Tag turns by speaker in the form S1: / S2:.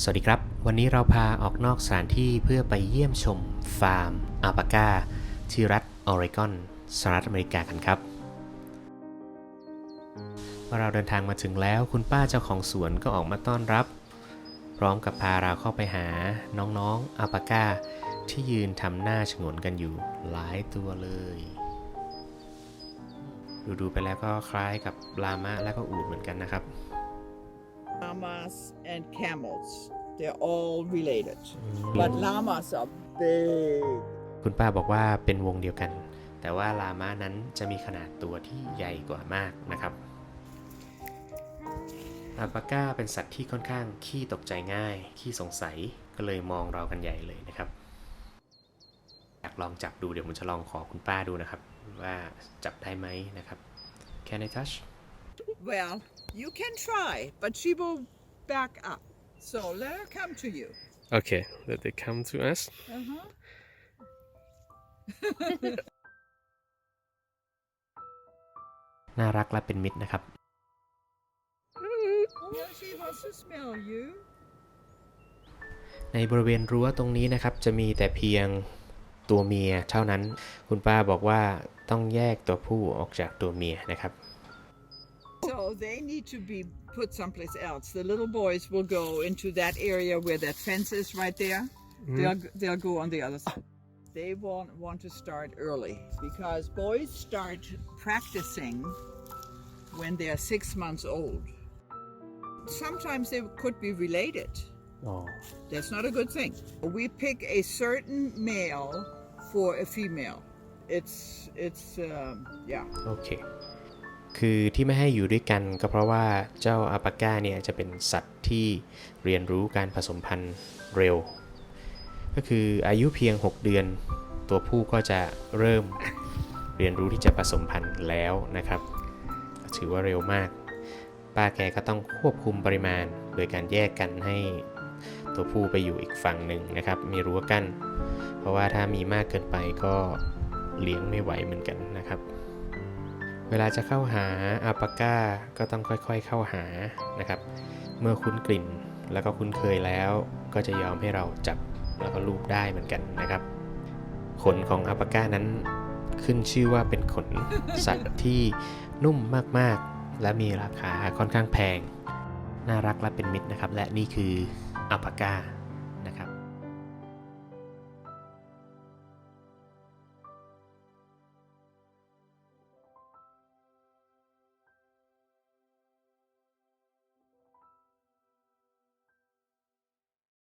S1: สวัสดีครับ วันนี้เราพาออกนอกสถานที่เพื่อไปเยี่ยมชมฟาร์มอัลปาก้าที่รัฐออริกอนสหรัฐอเมริกากันครับเมื่อเราเดินทางมาถึงแล้วคุณป้าเจ้าของสวนก็ออกมาต้อนรับ พร้อมกับพาเราเข้าไปหาน้องๆอัลปาก้าที่ยืนทำหน้าฉงนกันอยู่หลายตัวเลย ดูๆไปแล้วก็คล้ายกับลามะและก็อูดเหมือนกันนะครับ
S2: llamas and camels. They're all related. But llamas are big.
S1: คุณป้าบอกว่าเป็นวงเดียวกัน แต่ว่าลามานั้นจะมีขนาดตัวที่ใหญ่กว่ามากนะครับอัลปาก้าเป็นสัตว์ที่ค่อนข้างขี้ตกใจง่าย ขี้สงสัยก็เลยมองเรากันใหญ่เลยนะครับ อยากลองจับดูเดี๋ยวผมจะลองขอคุณป้าดูนะครับ ว่าจับได้ไหมนะครับ Can I touch
S2: Well, you can try, but she will back up. So let her come to you.
S3: Okay, that they come to us.
S2: Uh-huh.
S1: น่ารักและเป็นมิตรนะครับ
S2: Yeah, she wants to smell you.
S1: ในบริเวณรั้วตรงนี้นะครับจะมีแต่เพียงตัวเมียเท่านั้น คุณป้าบอกว่าต้องแยกตัวผู้ออกจากตัวเมียนะครับ
S2: So they need to be put someplace else. The little boys will go into that area where that fence is right there. Mm. They'll, they'll go on the other side. They want, want to start early because boys start practicing when they're six months old. Sometimes they could be related.
S1: Oh.
S2: That's not a good thing. We pick a certain male for a female. It's, it's, um, yeah.
S1: Okay. คือที่ไม่ให้อยู่ด้วยกันก็เพราะว่าเจ้าอัลปาก้าเนี่ยจะเป็นสัตว์ที่เรียนรู้การผสมพันธุ์เร็ว ก็คืออายุเพียง 6 เดือน ตัวผู้ก็จะเริ่มเรียนรู้ที่จะผสมพันธุ์แล้วนะครับ ถือว่าเร็วมาก ป้าแกก็ต้องควบคุมปริมาณ โดยการแยกกันให้ตัวผู้ไปอยู่อีกฝั่งหนึ่งนะครับ มีรั้วกั้น เพราะว่าถ้ามีมากเกินไปก็เลี้ยงไม่ไหวเหมือนกันนะครับ เวลาจะเข้าหาอัลปาก้าก็ต้องค่อยๆเข้าหานะครับ เมื่อคุ้นกลิ่นแล้วก็คุ้นเคยแล้ว ก็จะยอมให้เราจับแล้วก็ลูบได้เหมือนกันนะครับ ขนของอัลปาก้านั้นขึ้นชื่อว่าเป็นขนสัตว์ที่นุ่มมากๆ และมีราคาค่อนข้างแพง น่ารักและเป็นมิตรนะครับ และนี่คืออัลปาก้า